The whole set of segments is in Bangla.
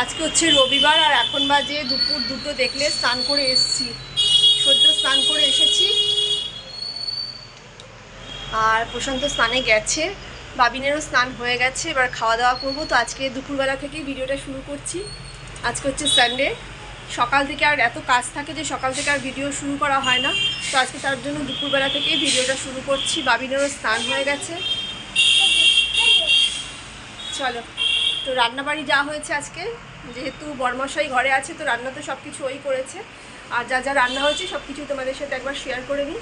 আজকে হচ্ছে রবিবার আর এখন বাজে দুপুর দুটো দেখলে স্নান করে এসেছি। সদ্য স্নান করে এসেছি। আর প্রশান্ত স্নানে গেছে। বাবিনেরও স্নান হয়ে গেছে। এবার খাওয়া দাওয়া করব। তো আজকে দুপুরবেলা থেকেই ভিডিওটা শুরু করছি। আজকে হচ্ছে সানডে সকাল থেকে আর এত কাজ থাকে যে সকাল থেকে আর ভিডিও শুরু করা হয় না। তো আজকে তার জন্য দুপুরবেলা থেকেই ভিডিওটা শুরু করছি। বাবিনেরও স্নান হয়ে গেছে। চলো। তো রান্নাবাড়ি যা হয়েছে আজকে। যেহেতু বর্মশাই ঘরে আছে, তো রান্না তো সব কিছু ওই করেছে। আর যা যা রান্না হয়েছে সব কিছু তোমাদের সাথে একবার শেয়ার করে নিই।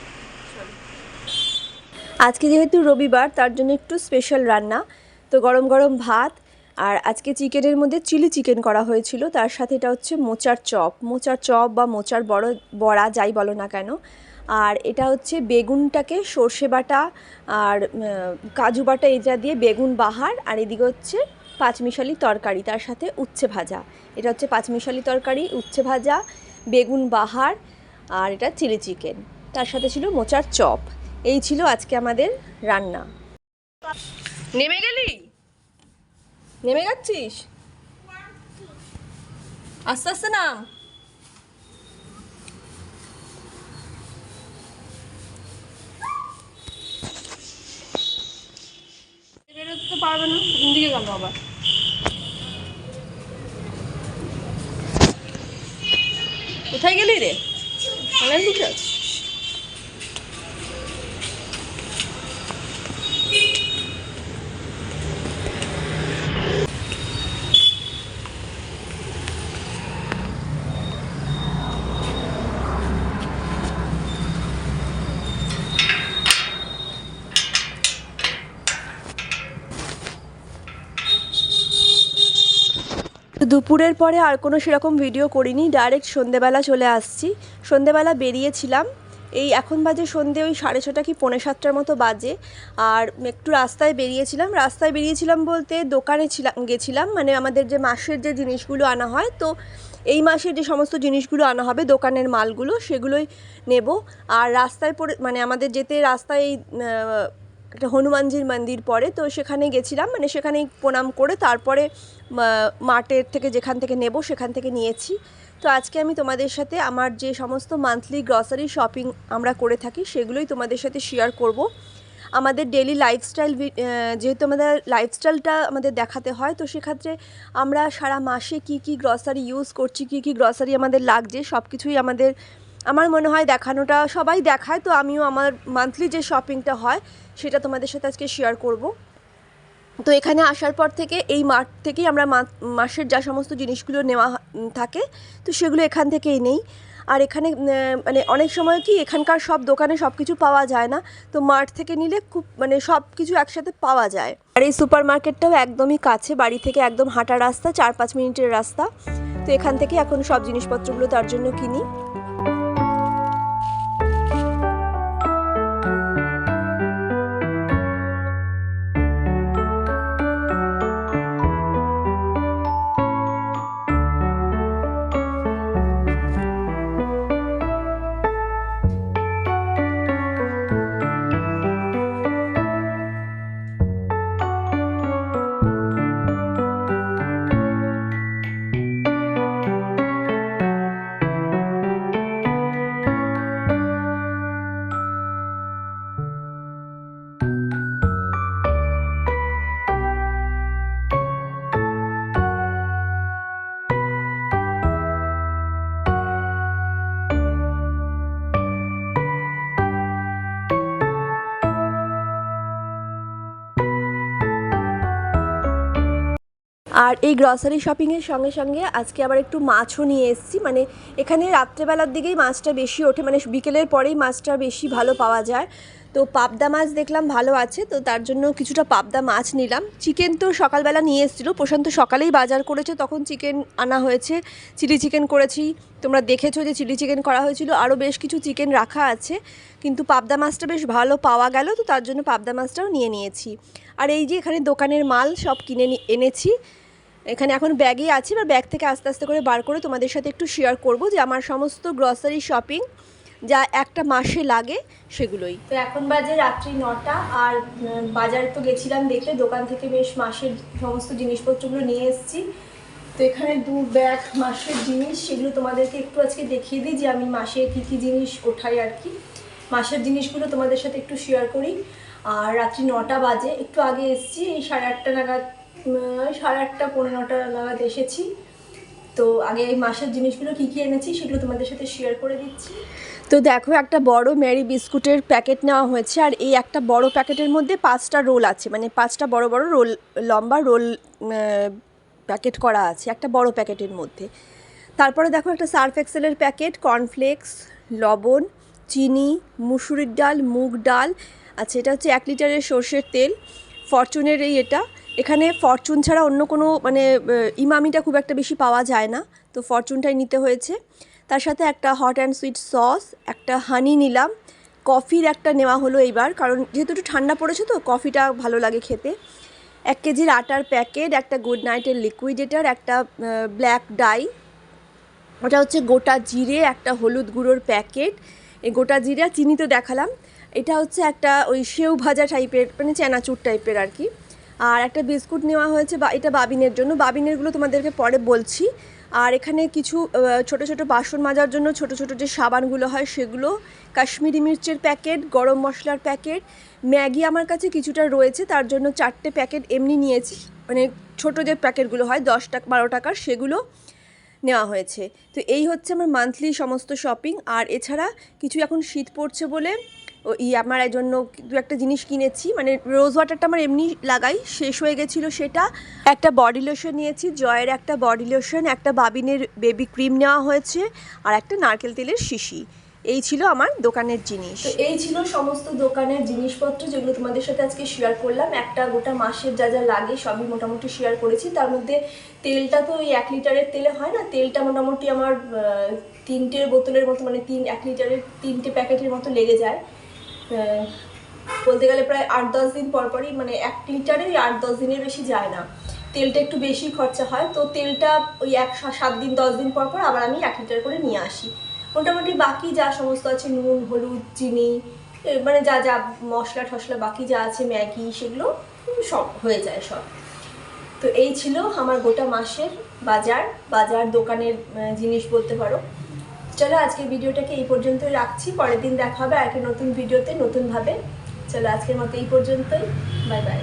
আজকে যেহেতু রবিবার, তার জন্য একটু স্পেশাল রান্না। তো গরম গরম ভাত, আর আজকে চিকেনের মধ্যে চিলি চিকেন করা হয়েছিল। তার সাথে এটা হচ্ছে মোচার চপ। মোচার চপ বা মোচার বড়, বড়া, যাই বলো না কেন। আর এটা হচ্ছে বেগুনটাকে সর্ষে বাটা আর কাজু বাটা এটা দিয়ে বেগুন বাহার, আর এদিকে হচ্ছে পাঁচমিশালি তরকারি, তার সাথে উচ্ছে ভাজা। এটা হচ্ছে পাঁচমিশালি তরকারি, উচ্ছে ভাজা, বেগুন বাহার, আর এটা চিলি চিকেন। তার সাথে ছিল মোচার চপ। এই ছিল আজকে আমাদের রান্না। নেমে গেলি? নেমে যাচ্ছিস? আস্তে আস্তে নাম পারবে না, দিকে গেল আবার। কোথায় গেলি রে? অনলাইন বসে আছিস? দুপুরের পরে আর কোনো সেরকম ভিডিও করিনি ডাইরেক্ট সন্ধেবেলা চলে আসছি। সন্ধেবেলা বেরিয়েছিলাম। এই এখন বাজে সন্ধে ওই সাড়ে ছটা কি পৌনে সাতটার মতো বাজে। আর একটু রাস্তায় বেরিয়েছিলাম। রাস্তায় বেরিয়েছিলাম বলতে দোকানে ছিলাম গেছিলাম। মানে আমাদের যে মাসের যে জিনিসগুলো আনা হয় তো এই মাসের যে সমস্ত জিনিসগুলো আনা হবে দোকানের মালগুলো সেগুলোই নেব। আর রাস্তায় পড়ে মানে আমাদের যেতে রাস্তায় এই, একটা হনুমানজির মন্দির পড়ে তো সেখানে গেছিলাম। মানে সেখানেই প্রণাম করে তারপরে মা- মার্টের থেকে যেখান থেকে নেব সেখান থেকে নিয়েছি। তো আজকে আমি তোমাদের সাথে আমার যে সমস্ত মান্থলি গ্রসারি শপিং আমরা করে থাকি, সেগুলোই তোমাদের সাথে শেয়ার করব। আমাদের ডেলি লাইফস্টাইল যেহেতু আমাদের লাইফস্টাইলটা আমাদের দেখাতে হয়, তো সেক্ষেত্রে আমরা সারা মাসে কি কি গ্রসারি ইউজ করছি, কি কি গ্রসারি আমাদের লাগছে সব কিছুই আমাদের আমার মনে হয় দেখানোটা সবাই দেখায়, তো আমিও আমার মান্থলি যে শপিংটা হয়, সেটা তোমাদের সাথে আজকে শেয়ার করব। তো এখানে আসার পর থেকে এই মাঠ থেকেই আমরা মাসের যা সমস্ত জিনিসগুলো নেওয়া থাকে, তো সেগুলো এখান থেকেই নেই। আর এখানে মানে অনেক সময় কি এখানকার সব দোকানে সব কিছু পাওয়া যায় না, তো মাঠ থেকে নিলে খুব মানে সব কিছু একসাথে পাওয়া যায়। আর এই সুপার মার্কেটটাও একদমই কাছে, বাড়ি থেকে একদম হাঁটা রাস্তা, চার পাঁচ মিনিটের রাস্তা। তো এখান থেকে এখন সব জিনিসপত্রগুলো তার জন্য কিনি। আর এই গ্রসারি শপিংয়ের সঙ্গে সঙ্গে আজকে আবার একটু মাছও নিয়ে এসেছি। মানে এখানে রাত্রেবেলার দিকেই মাছটা বেশি ওঠে মানে বিকেলের পরেই মাছটা বেশি ভালো পাওয়া যায়। তো পাবদা মাছ দেখলাম ভালো আছে, তো তার জন্য কিছুটা পাবদা মাছ নিলাম। চিকেন তো সকালবেলা নিয়ে এসেছিল, প্রশান্ত সকালেই বাজার করেছে, তখন চিকেন আনা হয়েছে চিলি চিকেন করেছি। তোমরা দেখেছ যে চিলি চিকেন করা হয়েছিল, আরও বেশ কিছু চিকেন রাখা আছে, কিন্তু পাবদা মাছটা বেশ ভালো পাওয়া গেল, তো তার জন্য পাবদা মাছটাও নিয়ে নিয়েছি। আর এই যে এখানে দোকানের মাল সব কিনে এনেছি। এখানে এখন ব্যাগে আছে বা ব্যাগ থেকে আস্তে আস্তে করে বার করে তোমাদের সাথে একটু শেয়ার করব যে আমার সমস্ত গ্রসারি শপিং যা একটা মাসে লাগে সেগুলোই। তো এখন বাজে রাত্রি নটা, আর বাজারে তো গেছিলাম দেখতে, দোকান থেকে বেশ মাসের সমস্ত জিনিসপত্রগুলো নিয়ে এসেছি। তো এখানে দু ব্যাগ মাসের জিনিস, সেগুলো তোমাদেরকে একটু আজকে দেখিয়ে দিই যে আমি মাসে কী কী জিনিস ওঠাই আর কি। মাসের জিনিসগুলো তোমাদের সাথে একটু শেয়ার করি। আর রাত্রি নটা বাজে, একটু আগে এসেছি, এই সাড়ে আটটা নাগাদ সাড়ে আটটা পনেরো নটা নাগাদ এসেছি। তো আগে এই মাসের জিনিসগুলো কী কী এনেছি সেগুলো তোমাদের সাথে শেয়ার করে দিচ্ছি। তো দেখো, একটা বড় ম্যারি বিস্কুটের প্যাকেট নেওয়া হয়েছে, আর এই একটা বড় প্যাকেটের মধ্যে পাঁচটা রোল আছে। মানে পাঁচটা বড় বড় রোল লম্বা রোল প্যাকেট করা আছে, একটা বড় প্যাকেটের মধ্যে। তারপরে দেখো, একটা সার্ফ এক্সেলের প্যাকেট কর্নফ্লেক্স লবণ, চিনি, মুসুরির ডাল, মুগ ডাল আচ্ছা এটা হচ্ছে এক লিটারের সর্ষের তেল। ফরচুনের এই এটা। এখানে ফরচুন ছাড়া অন্য কোনো মানে ইমামিটা খুব একটা বেশি পাওয়া যায় না। তো ফরচুনটাই নিতে হয়েছে। তার সাথে একটা হট অ্যান্ড সুইট সস একটা হানি নিলাম। কফির একটা নেওয়া হলো এইবার, কারণ যেহেতু একটু ঠান্ডা পড়েছে তো কফিটা ভালো লাগে খেতে। এক কেজির আটার প্যাকেট একটা গুড নাইটের লিকুইডেটার একটা ব্ল্যাক ডাই ওটা হচ্ছে গোটা জিরে, একটা হলুদ গুঁড়োর প্যাকেট এই গোটা জিরে চিনি তো দেখালাম। এটা হচ্ছে একটা ওই সেউ ভাজা টাইপের মানে চানাচুর টাইপের আর কি। আর একটা বিস্কুট নেওয়া হয়েছে বা এটা বাবিনের জন্য। বাবিনেরগুলো তোমাদেরকে পরে বলছি। আর এখানে কিছু ছোট ছোট বাসন মাজার জন্য ছোট ছোট যে সাবানগুলো হয় সেগুলো, কাশ্মীরি মির্চের প্যাকেট, গরম মশলার প্যাকেট, ম্যাগি আমার কাছে কিছুটা রয়েছে, তার জন্য চারটে প্যাকেট এমনি নিয়েছি। মানে ছোট যে প্যাকেটগুলো হয়, দশ টাকা, বারো টাকার, সেগুলো নেওয়া হয়েছে। তো এই হচ্ছে আমার মান্থলি সমস্ত শপিং আর এছাড়া কিছু এখন শীত পড়ছে বলে ই আমার জন্য দু একটা জিনিস কিনেছি। মানে রোজ ওয়াটারটা আমার এমনি লাগাই, শেষ হয়ে গেছিল সেটা। একটা বডি লোশন নিয়েছি, জয়ের একটা বডি লোশন একটা বাবিনের বেবি ক্রিম নেওয়া হয়েছে, আর একটা নারকেল তেলের শিশি। এই ছিল আমার দোকানের জিনিস। তো এই ছিল সমস্ত দোকানের জিনিসপত্র যেগুলো তোমাদের সাথে আজকে শেয়ার করলাম। একটা গোটা মাসের যা যা লাগে সবই মোটামুটি শেয়ার করেছি। তার মধ্যে তেলটা তো ওই এক লিটারের তেলে হয় না? তেলটা মোটামুটি আমার তিনটের বোতলের মতো মানে তিন, এক লিটারের তিনটে প্যাকেটের মতো লেগে যায়। বলতে গেলে প্রায় আট দশ দিন পর পরই মানে এক লিটারে ওই আট দশ দিনের বেশি যায় না। তেলটা একটু বেশি খরচা হয়, তো তেলটা ওই এক সাত দিন, দশ দিন পর পর আবার আমি এক লিটার করে নিয়ে আসি। মোটামুটি বাকি যা সমস্ত আছে, নুন, হলুদ, চিনি মানে যা যা মশলা টশলা বাকি যা আছে, ম্যাগি, সেগুলো সব হয়ে যায় সব। তো এই ছিল আমার গোটা মাসের বাজার বাজার দোকানের জিনিস বলতে পারো। চলো আজকের ভিডিওটাকে এই পর্যন্তই রাখছি। পরের দিন দেখা হবে আর একটা নতুন ভিডিওতে নতুনভাবে। চলো আজকের মতো এই পর্যন্তই। Bye bye.